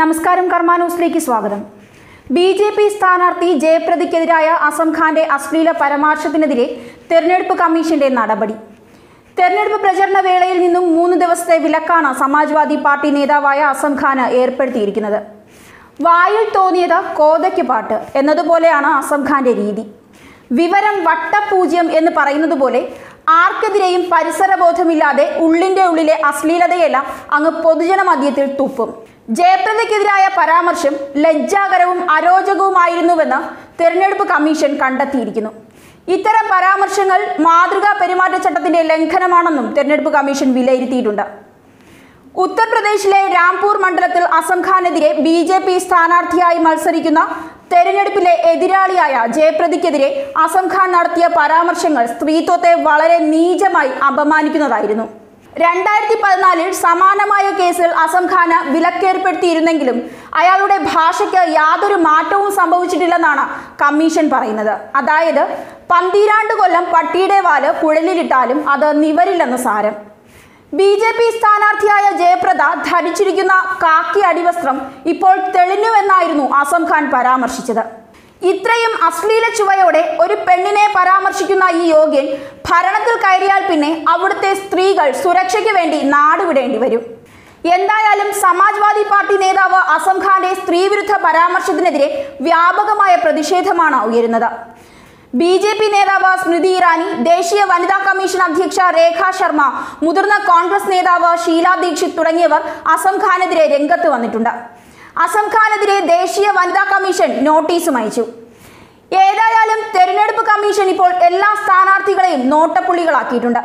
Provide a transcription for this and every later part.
നമസ്കാരം കർമ്മ ന്യൂസിലേക്ക് സ്വാഗതം. ബി ജെ പി സ്ഥാനാർത്ഥി ജയപ്രദയ്ക്കെതിരായ അസം ഖാന്റെ അശ്ലീല പരാമർശത്തിനെതിരെ തെരഞ്ഞെടുപ്പ് കമ്മീഷന്റെ നടപടി. തെരഞ്ഞെടുപ്പ് പ്രചരണ വേളയിൽ നിന്നും മൂന്ന് ദിവസത്തെ വിലക്കാണ് സമാജ്വാദി പാർട്ടി നേതാവായ അസം ഖാന് ഏർപ്പെടുത്തിയിരിക്കുന്നത്. വായിൽ തോന്നിയത് കോതയ്ക്ക് പാട്ട് എന്നതുപോലെയാണ് അസംഖാന്റെ രീതി. വിവരം വട്ടപൂജ്യം എന്ന് പറയുന്നത് പോലെ ആർക്കെതിരെയും പരിസരബോധമില്ലാതെ ഉള്ളിന്റെ ഉള്ളിലെ അശ്ലീലതയെല്ലാം അങ്ങ് പൊതുജന മധ്യത്തിൽ തുപ്പും. ജയപ്രദയ്ക്കെതിരായ പരാമർശം ലജ്ജാകരവും അരോചകവുമായിരുന്നുവെന്ന് തെരഞ്ഞെടുപ്പ് കമ്മീഷൻ കണ്ടെത്തിയിരിക്കുന്നു. ഇത്തരം പരാമർശങ്ങൾ മാതൃകാ പെരുമാറ്റച്ചട്ടത്തിന്റെ ലംഘനമാണെന്നും തെരഞ്ഞെടുപ്പ് കമ്മീഷൻ വിലയിരുത്തിയിട്ടുണ്ട്. ഉത്തർപ്രദേശിലെ രാംപൂർ മണ്ഡലത്തിൽ അസം ഖാനെതിരെ ബി ജെ പി സ്ഥാനാർത്ഥിയായി മത്സരിക്കുന്ന തെരഞ്ഞെടുപ്പിലെ എതിരാളിയായ ജയപ്രദിക്കെതിരെ അസംഖാൻ നടത്തിയ പരാമർശങ്ങൾ സ്ത്രീത്വത്തെ വളരെ നീചമായി അപമാനിക്കുന്നതായിരുന്നു. രണ്ടായിരത്തി പതിനാലിൽ സമാനമായ കേസിൽ അസം ഖാന് വിലക്കേർപ്പെടുത്തിയിരുന്നെങ്കിലും അയാളുടെ ഭാഷയ്ക്ക് യാതൊരു മാറ്റവും സംഭവിച്ചിട്ടില്ലെന്നാണ് കമ്മീഷൻ പറയുന്നത്. അതായത് പന്തിരാണ്ട് കൊല്ലം പട്ടിയുടെ വാൽ കുഴലിലിട്ടാലും അത് നിവരില്ലെന്ന് സാരം. ബി ജെ പി സ്ഥാനാർത്ഥിയായ ജയപ്രദ ധരിച്ചിരിക്കുന്ന കാക്കി അടിവസ്ത്രം ഇപ്പോൾ തെളിഞ്ഞുവെന്നായിരുന്നു അസം ഖാൻ പരാമർശിച്ചത്. ഇത്രയും അശ്ലീല ചുവയോടെ ഒരു പെണ്ണിനെ പരാമർശിക്കുന്ന ഈ യോഗ്യൻ ഭരണത്തിൽ കയറിയാൽ പിന്നെ അവിടുത്തെ സ്ത്രീകൾ സുരക്ഷയ്ക്ക് വേണ്ടി നാടുവിടേണ്ടി വരും. എന്തായാലും സമാജ്വാദി പാർട്ടി നേതാവ് അസംഖാന്റെ സ്ത്രീവിരുദ്ധ പരാമർശത്തിനെതിരെ വ്യാപകമായ പ്രതിഷേധമാണ് ഉയരുന്നത്. ബി ജെ പി നേതാവ് സ്മൃതി ഇറാനി ദേശീയ വനിതാ കമ്മീഷൻ അധ്യക്ഷ രേഖ ശർമ്മ മുതിർന്ന കോൺഗ്രസ് നേതാവ് ഷീല ദീക്ഷിത് തുടങ്ങിയവർ അസംഖാനെതിരെ രംഗത്ത് വന്നിട്ടുണ്ട്. അസം ഖാനെതിരെ ദേശീയ വനിതാ കമ്മീഷൻ നോട്ടീസും അയച്ചു ഏതായാലും തെരഞ്ഞെടുപ്പ് കമ്മീഷൻ ഇപ്പോൾ എല്ലാ സ്ഥാനാർത്ഥികളെയും നോട്ടപ്പുള്ളികളാക്കിയിട്ടുണ്ട്.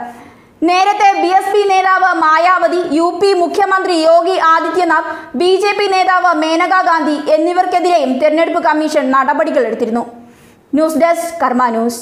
നേരത്തെ ബി എസ് പി നേതാവ് മായാവതി യു പി മുഖ്യമന്ത്രി Yogi Adityanath B J P നേതാവ് മേനകാ ഗാന്ധി എന്നിവർക്കെതിരെയും തെരഞ്ഞെടുപ്പ് കമ്മീഷൻ നടപടികൾ എടുത്തിരുന്നു. News desk Karma news.